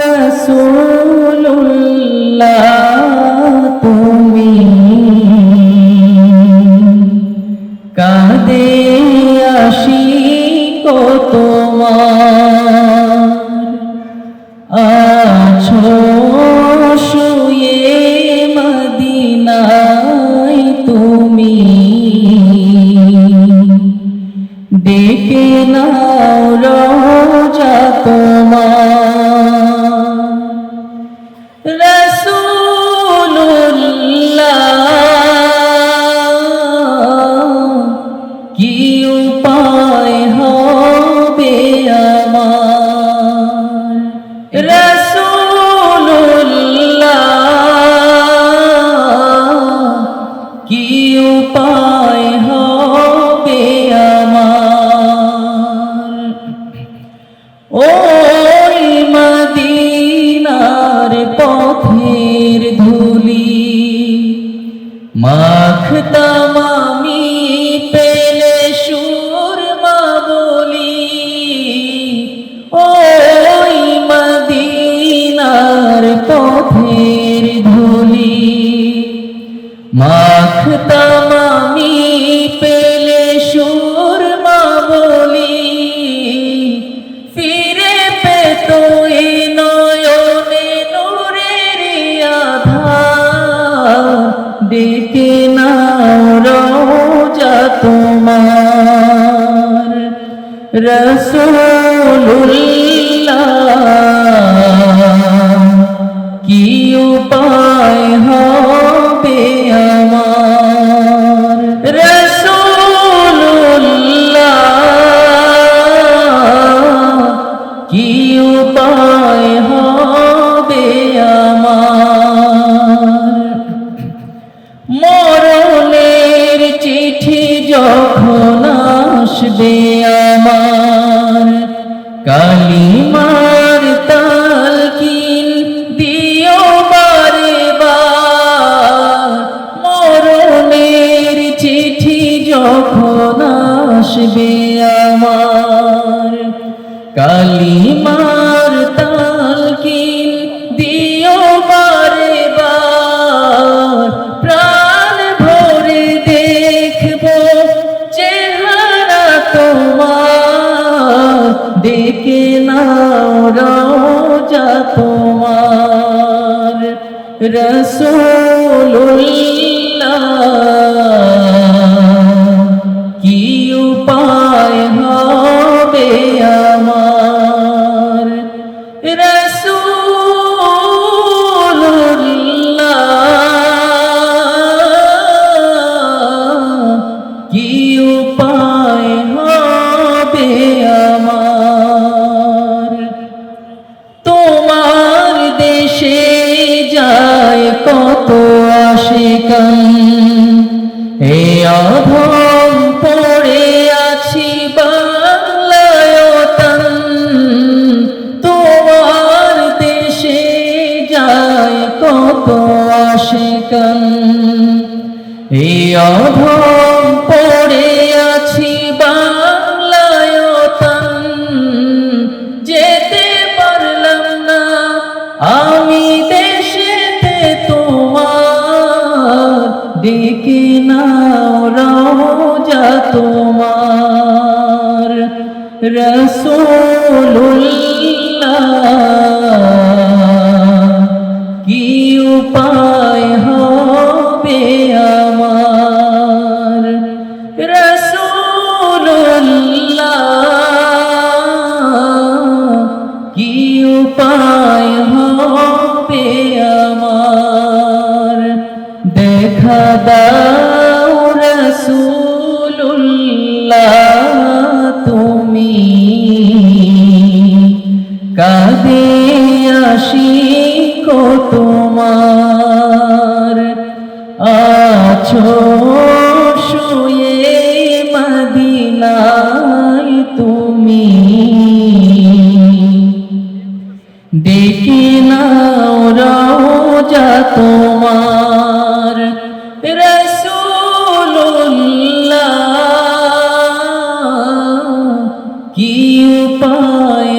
রসুল্লাহ তুমি কাঁদে আসি কো তোমার। ওই মদিনার পথের ধুলি মাখতাম আমি পেলে সুরমা বলি ওই মদিনার পথের ধুলি মাখতাম আমি পেলে ফিরে পেত নয়নে নূরের আধার। ডেকে নাও রোজা তোমার। রসুল্লাহ কি উপায় হবে কি উপায় হবে আমার? মরণের চিঠি যখন আসবে কালিমার তালকিন দিও বারে বার। প্রাণ ভরে দেখব চেহারা তোমার। ডেকে নাও রোজা তোমার। রসুল্লাহ আশিকান এই অধম পড়ে আছি বাংলায়তন যেতে পারলাম না, আমি দেশেতে তোমার। ডেকে নাও রোজা তোমার। রসুল্লাহ কি উপায় আমার। দেখা দাও রসুল্লাহ তুমি। কাঁদে আসি কো তোমার। আছো রোজা তোমার রসুল্লাহ কি উপায়